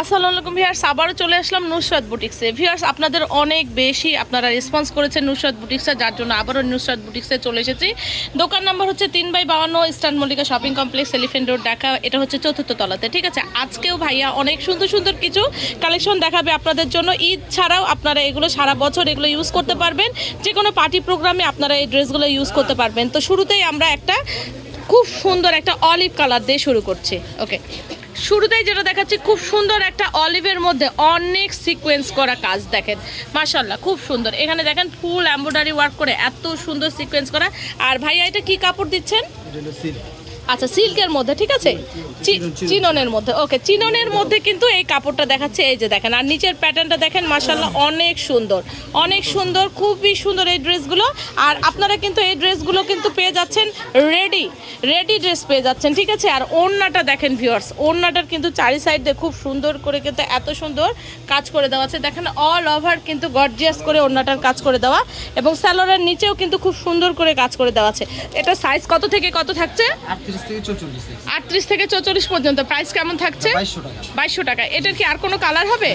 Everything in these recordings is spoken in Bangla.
আসসালামু আলাইকুম ভিউয়ার্স, আবারও চলে আসলাম নুসরাত বুটিক্সে। ভিউয়ার্স, আপনাদের অনেক বেশি আপনারা রেসপন্স করেছেন নুসরাত বুটিক্সে, যার জন্য আবারও নুসরাত বুটিক্সে চলে এসেছি। দোকান নাম্বার হচ্ছে তিন বাই বাউন্ন eastern Mallika shopping complex elephant road Dhaka. এটা হচ্ছে চতুর্থ তলাতে, ঠিক আছে? আজকেও ভাইয়া অনেক সুন্দর সুন্দর কিছু কালেকশন দেখাবে আপনাদের জন্য। ঈদ ছাড়াও আপনারা এগুলো সারা বছর এগুলো ইউজ করতে পারবেন। যে কোনো পার্টি প্রোগ্রামে আপনারা এই ড্রেসগুলো ইউজ করতে পারবেন। তো শুরুতেই আমরা একটা খুব সুন্দর একটা অলিভ কালার দিয়ে শুরু করছে। ওকে শুরুতেই যেটা দেখাচ্ছি, খুব সুন্দর একটা অলিভের মধ্যে অনেক সিকোয়েন্স করা কাজ দেখেন। মাশাল্লাহ খুব সুন্দর। এখানে দেখেন ফুল এমব্রয়ডারি ওয়ার্ক করে এত সুন্দর সিকোয়েন্স করা। আর ভাইয়া, এটা কি কাপড় দিচ্ছেন? আচ্ছা সিল্কের মধ্যে, ঠিক আছে? চিননের মধ্যে, ওকে, চিননের মধ্যে কিন্তু এই কাপড়টা দেখাচ্ছে, এই যে দেখেন, আর নিচের প্যাটার্নটা দেখেন মাশাল্লাহ অনেক সুন্দর অনেক সুন্দর, খুবই সুন্দর এই ড্রেসগুলো, আর আপনারা কিন্তু এই ড্রেসগুলো কিন্তু পেয়ে যাচ্ছেন রেডি রেডি ড্রেস পেয়ে যাচ্ছেন, ঠিক আছে? আর ওড়নাটা দেখেন ভিউয়ার্স ওড়নাটার কিন্তু চারি সাইড দিয়ে খুব সুন্দর করে কিন্তু এত সুন্দর কাজ করে দেওয়া আছে। দেখেন অল ওভার কিন্তু গর্জিয়াস করে ওড়নাটার কাজ করে দেওয়া, এবং স্যালোয়ারের নিচেও কিন্তু খুব সুন্দর করে কাজ করে দেওয়া আছে। এটা সাইজ কত থেকে কত থাকছে? আটত্রিশ থেকে চৌচল্লিশ পর্যন্ত। প্রাইস কেমন থাকছে? বাইশশো টাকা। এটার কি আর কোনো কালার হবে।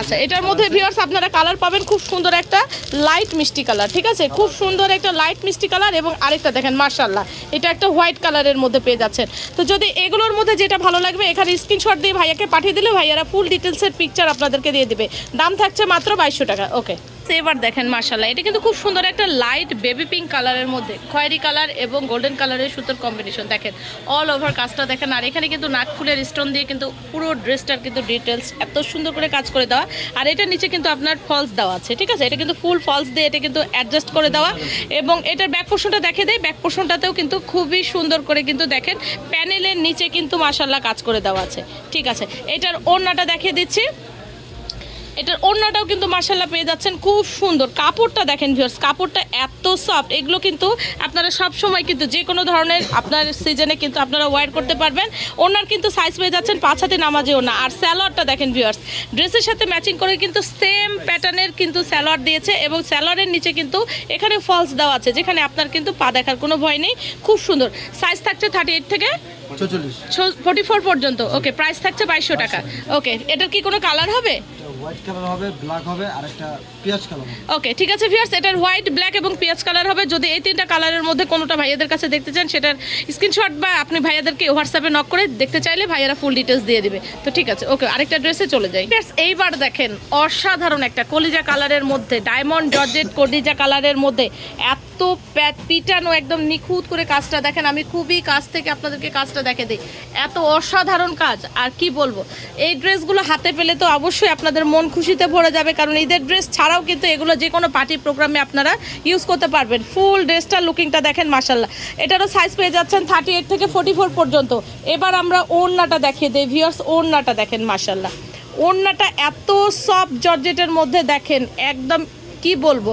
আচ্ছা এটার মধ্যে ভিউয়ার্স আপনারা কালার পাবেন খুব সুন্দর একটা লাইট মিষ্টি কালার ঠিক আছে? খুব সুন্দর একটা লাইট মিষ্টি কালার এবং আরেকটা দেখেন মার্শাল্লাহ এটা একটা হোয়াইট কালারের মধ্যে পেয়ে যাচ্ছেন। তো যদি এগুলোর মধ্যে যেটা ভালো লাগবে এখানে স্ক্রিনশট দিয়ে ভাইয়াকে পাঠিয়ে দিলে ভাইয়ারা ফুল ডিটেলসের পিকচার আপনাদেরকে দিয়ে দিবে। দাম থাকছে মাত্র বাইশশো টাকা ওকে এবার দেখেন মার্শাল্লাহ এটা কিন্তু খুব সুন্দর একটা লাইট বেবি পিঙ্ক কালারের মধ্যে, খয়েরি কালার এবং গোল্ডেন কালারের সুতোর কম্বিনেশন দেখেন অল ওভার কাজটা দেখেন, আর এখানে কিন্তু নাক ফুলের স্টোন দিয়ে কিন্তু পুরো ড্রেসটার কিন্তু ডিটেলস এত সুন্দর করে কাজ করে দেওয়া, আর এটার নিচে কিন্তু আপনার ফলস দেওয়া আছে, ঠিক আছে? এটা কিন্তু ফুল ফলস দিয়ে এটা কিন্তু অ্যাডজাস্ট করে দেওয়া, এবং এটার ব্যাক পোর্শনটা দেখে দেয় ব্যাক পোর্শনটাতেও কিন্তু খুবই সুন্দর করে কিন্তু দেখেন প্যানেলের নিচে কিন্তু মাসাল্লাহ কাজ করে দেওয়া আছে, ঠিক আছে? এটার ওড়নাটা দেখিয়ে দিচ্ছি। এটার ওড়নাটাও কিন্তু মার্শাল্লাহ পেয়ে যাচ্ছেন। খুব সুন্দর। কাপড়টা দেখেন ভিউয়ার্স কাপড়টা এত সফট এগুলো কিন্তু আপনারা সব সময় কিন্তু যে কোনো ধরনের আপনার সিজনে কিন্তু আপনারা ওয়্যার করতে পারবেন। ওনার কিন্তু সাইজ পেয়ে যাচ্ছেন পাঁচ হাতে নামাজে ওনা আর স্যালোয়ারটা দেখেন ভিউয়ার্স ড্রেসের সাথে ম্যাচিং করে কিন্তু সেম প্যাটার্নের কিন্তু স্যালোয়ার দিয়েছে এবং স্যালোয়ারের নিচে কিন্তু এখানে ফলস দেওয়া আছে যেখানে আপনার কিন্তু পা দেখার কোনো ভয় নেই। খুব সুন্দর। সাইজ থাকছে থার্টি এইট থেকে ফোর্টি ফোর পর্যন্ত। ওকে প্রাইস থাকছে বাইশশো টাকা। ওকে এটার কি কোনো কালার হবে? ওকে, ঠিক আছে এটার হোয়াইট, ব্ল্যাক এবং কালার হবে। যদি এই তিনটা কালারের মধ্যে কোনোটা ভাইয়াদের কাছে দেখতে চান, সেটার স্ক্রিনশট বা আপনি ভাইয়াদেরকে হোয়াটসঅ্যাপে নক করে দেখতে চাইলে ভাইয়ারা ফুল ডিটেলস দিয়ে দিবে। তো ঠিক আছে, ওকে, আরেকটা ড্রেসে চলে এইবার দেখেন, অসাধারণ একটা কলিজা কালারের মধ্যে ডায়মন্ড জর্জেট কলিজা কালারের মধ্যে এত প্যাট পিটানো, একদম নিখুঁত করে কাজটা দেখেন। আমি খুবই কাছ থেকে আপনাদেরকে কাজটা দেখে দিই। এত অসাধারণ কাজ, আর কি বলব? এই ড্রেসগুলো হাতে পেলে তো অবশ্যই আপনাদের মন খুশিতে ভরে যাবে, কারণ ঈদের ড্রেস ছাড়াও কিন্তু এগুলো যে কোনো পার্টি প্রোগ্রামে আপনারা ইউজ করতে পারবেন। ফুল ড্রেসটার লুকিংটা দেখেন মাসাল্লাহ এটারও সাইজ পেয়ে যাচ্ছেন থার্টি এইট থেকে ফোর্টি ফোর পর্যন্ত। এবার আমরা ওড়নাটা দেখিয়ে দিই ভিউয়ার্স ওড়নাটা দেখেন মাসাল্লাহ ওড়নাটা এত সফট জর্জেটের মধ্যে দেখেন, একদম কি বলব?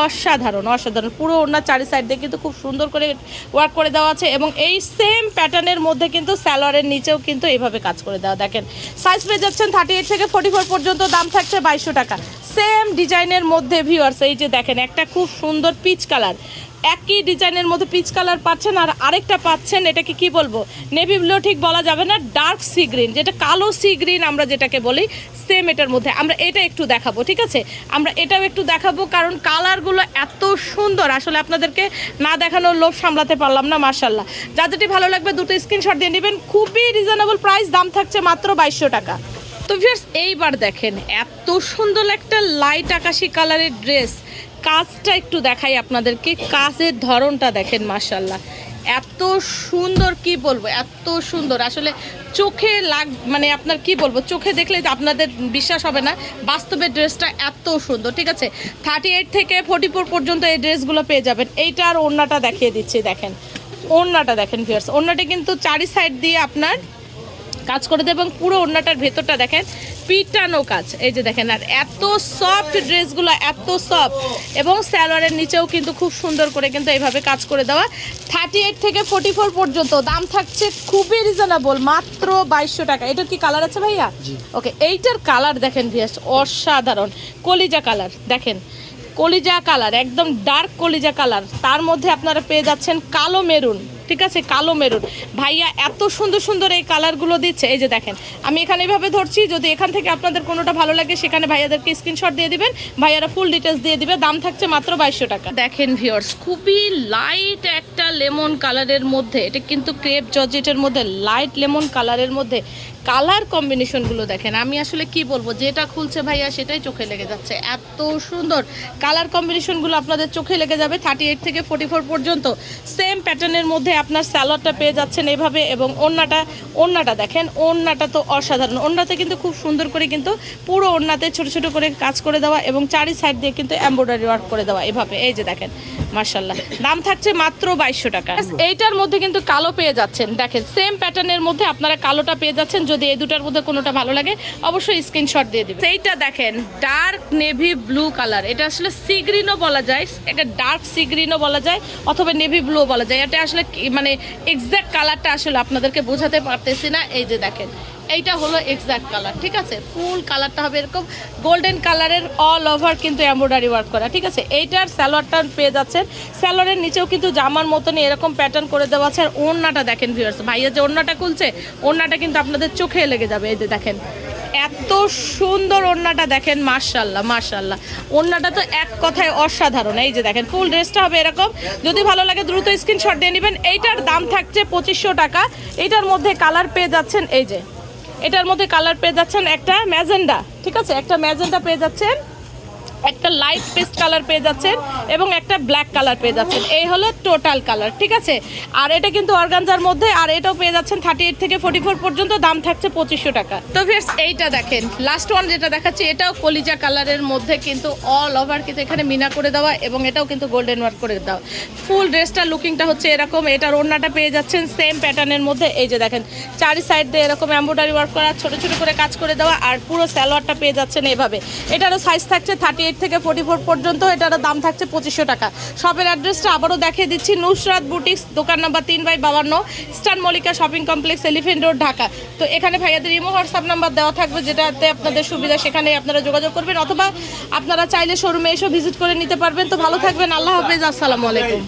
অসাধারণ অসাধারণ। পুরো ওনার চারি সাইড দিয়ে কিন্তু খুব সুন্দর করে ওয়ার্ক করে দেওয়া আছে এবং এই সেম প্যাটার্নের মধ্যে কিন্তু স্যালোয়ারের নিচেও কিন্তু এইভাবে কাজ করে দেওয়া। দেখেন সাইজ পেয়ে যাচ্ছেন থার্টি এইট থেকে ফোর্টি ফোর পর্যন্ত, দাম থাকছে বাইশশো টাকা। সেম ডিজাইনের মধ্যে ভিউয়ার্স এই যে দেখেন, একটা খুব সুন্দর পিচ কালার একই ডিজাইনের মধ্যে পিচ কালার পাচ্ছেন আর আরেকটা পাচ্ছেন, এটাকে কি বলব? নেভি ব্লু ঠিক বলা যাবে না ডার্ক সি গ্রিন যেটা কালো সি গ্রিন আমরা যেটাকে বলি সেম এটার মধ্যে। আমরা এটা একটু দেখাবো, ঠিক আছে? আমরা এটাও একটু দেখাবো, কারণ কালারগুলো এত সুন্দর, আসলে আপনাদেরকে না দেখানোর লোভ সামলাতে পারলাম না মার্শাল্লাহ যা যেটি ভালো লাগবে, দুটো স্ক্রিনশট দিয়ে নেবেন, খুবই রিজনেবল প্রাইস দাম থাকছে মাত্র বাইশশো টাকা। তো ভিউয়ার্স এইবার দেখেন, এত সুন্দর একটা লাইট আকাশি কালারের ড্রেস কাজটা একটু দেখাই আপনাদেরকে। কাজের ধরনটা দেখেন মার্শাল্লাহ এত সুন্দর, কি বলব, এত সুন্দর। আসলে চোখে লাগ মানে আপনার কি বলব, চোখে দেখলে আপনাদের বিশ্বাস হবে না বাস্তবে ড্রেসটা এত সুন্দর, ঠিক আছে? থার্টি এইট থেকে ফোর্টি ফোর পর্যন্ত এই ড্রেসগুলো পেয়ে যাবেন। এইটার ওড়নাটা দেখিয়ে দিচ্ছি, দেখেন। ওড়নাটা দেখেন ভিউয়ার্স ওড়নাটা কিন্তু চারি সাইড দিয়ে আপনার কাজ করে দেয় এবং পুরো ওড়নাটার ভেতরটা দেখেন। পিটানো কাজ এই যে দেখেন আর এত সফট ড্রেসগুলো এত সফট এবং স্যালোয়ারের নিচেও কিন্তু খুব সুন্দর করে কিন্তু এইভাবে কাজ করে দেওয়া। থার্টি এইট থেকে ফোর্টি ফোর পর্যন্ত দাম থাকছে খুবই রিজনেবল মাত্র বাইশশো টাকা। এটার কি কালার আছে ভাইয়া? ওকে এইটার কালার দেখেন ভিয়াস অসাধারণ। কলিজা কালার দেখেন। কলিজা কালার একদম ডার্ক কলিজা কালার তার মধ্যে আপনারা পেয়ে যাচ্ছেন কালো মেরুন। ঠিক আছে? কালো মেরুন। ভাইয়া এত সুন্দর সুন্দর এই কালারগুলো দিচ্ছে। এই যে দেখেন, আমি এখানে এইভাবে ধরছি, যদি এখান থেকে আপনাদের কোনোটা ভালো লাগে, সেখানে ভাইয়াদেরকে স্ক্রিনশট দিয়ে দিবেন। ভাইয়ারা ফুল ডিটেলস দিয়ে দিবে। দাম থাকছে মাত্র বাইশশো টাকা। দেখেন ভিওর্স খুবই লাইট একটা লেমন কালারের মধ্যে, এটা কিন্তু ক্রেপ জর্জেটের মধ্যে লাইট লেমন কালারের মধ্যে কালার কম্বিনেশনগুলো দেখেন। আমি আসলে কি বলব যেটা খুলছে ভাইয়া সেটাই চোখে লেগে যাচ্ছে। এত সুন্দর কালার কম্বিনেশনগুলো আপনাদের চোখে লেগে যাবে থার্টি এইট থেকে ফোর্টি ফোর পর্যন্ত সেম প্যাটার্নের মধ্যে আপনার স্যালোয়ারটা পেয়ে যাচ্ছেন এভাবে এবং ওড়নাটা ওড়নাটা দেখেন ওড়নাটা তো অসাধারণ। ওড়নাতে কিন্তু খুব সুন্দর করে কিন্তু পুরো ওড়নাতে ছোট ছোট করে কাজ করে দেওয়া এবং চারি সাইড দিয়ে কিন্তু এমব্রয়ডারি ওয়ার্ক করে দেওয়া এভাবে। এই যে দেখেন মার্শাল্লাহ দাম থাকছে মাত্র বাইশশো টাকা। এইটার মধ্যে কিন্তু কালো পেয়ে যাচ্ছেন। দেখেন সেম প্যাটার্নের মধ্যে আপনারা কালোটা পেয়ে যাচ্ছেন। যদি এই দুটার মধ্যে কোনোটা ভালো লাগে, অবশ্যই স্ক্রিনশট দিয়ে দিবেন সেইটা দেখেন ডার্ক নেভি ব্লু কালার এটা আসলে সি গ্রিনও বলা যায় এটা ডার্ক সি গ্রিনও বলা যায়, অথবা নেভি ব্লু বলা যায়। এটা আসলে মানে এক্স্যাক্ট কালারটা আসলে আপনাদেরকে বোঝাতে পারতেছি না। এই যে দেখেন এইটা হলো এক্স্যাক্ট কালার ঠিক আছে? ফুল কালারটা হবে এরকম গোল্ডেন কালারের অল ওভার কিন্তু এমব্রয়ডারি ওয়ার্ক করা, ঠিক আছে? এইটার স্যালোয়ারটা পেয়ে যাচ্ছেন। স্যালোয়ারের নিচেও কিন্তু জামার মতনই এরকম প্যাটার্ন করে দেওয়া আছে। আর ওড়নাটা দেখেন ভিউয়ার্স ভাইয়া যে ওড়নাটা খুলছে, ওড়নাটা কিন্তু আপনাদের চোখে লেগে যাবে। এই যে দেখেন, এত সুন্দর ওড়নাটা দেখেন মার্শাল্লাহ মার্শাল্লাহ ওড়নাটা তো এক কথায় অসাধারণ। এই যে দেখেন ফুল ড্রেসটা হবে এরকম। যদি ভালো লাগে দ্রুত স্ক্রিনশট দিয়ে নেবেন। এইটার দাম থাকছে পঁচিশশো টাকা। এইটার মধ্যে কালার পেয়ে যাচ্ছেন, এই যে। এটার মধ্যে কালার পেয়ে যাচ্ছেন একটা ম্যাজেন্ডা ঠিক আছে? একটা ম্যাজেন্ডা পেয়ে যাচ্ছেন। একটা লাইট পেস্ট কালার পেয়ে যাচ্ছেন এবং একটা ব্ল্যাক কালার পেয়ে যাচ্ছেন। এই হলো টোটাল কালার ঠিক আছে? আর এটা কিন্তু অর্গানজার মধ্যে, আর এটাও পেয়ে যাচ্ছেন থার্টি এইট থেকে ফোর্টি ফোর পর্যন্ত, দাম থাকছে পঁচিশশো টাকা। তো ফিরস এইটা দেখেন লাস্ট ওয়ান যেটা দেখাচ্ছি, এটাও কলিজা কালারের মধ্যে কিন্তু অল ওভার কিন্তু এখানে মিনা করে দেওয়া এবং এটাও কিন্তু গোল্ডেন ওয়ার্ক করে দেওয়া। ফুল ড্রেসটা লুকিংটা হচ্ছে এরকম, এটার ওড়নাটা পেয়ে যাচ্ছেন সেম প্যাটার্নের মধ্যে, এই যে দেখেন, চারি সাইড দিয়ে এরকম এম্ব্রয়ডারি ওয়ার্ক করা, ছোটো ছোটো করে কাজ করে দেওয়া, আর পুরো স্যালোয়ারটা পেয়ে যাচ্ছেন এভাবে। এটারও সাইজ থাকছে থার্টি এইট থেকে ফোর্টি ফোর পর্যন্ত এটার দাম থাকছে পঁচিশশো টাকা। শপের অ্যাড্রেসটা আবারও দেখিয়ে দিচ্ছি। নুসরাত বুটিক্স দোকান নাম্বার তিন by বাবান্ন eastern Mallika shopping complex elephant road Dhaka. তো এখানে ভাইয়াদের ইমো, হোয়াটসঅ্যাপ নাম্বার দেওয়া থাকবে, যেটাতে আপনাদের সুবিধা, সেখানে আপনারা যোগাযোগ করবেন, অথবা আপনারা চাইলে শোরুমে এসে ভিজিট করে নিতে পারবেন। তো ভালো থাকবেন, আল্লাহ হাফেজ, আসসালামু আলাইকুম।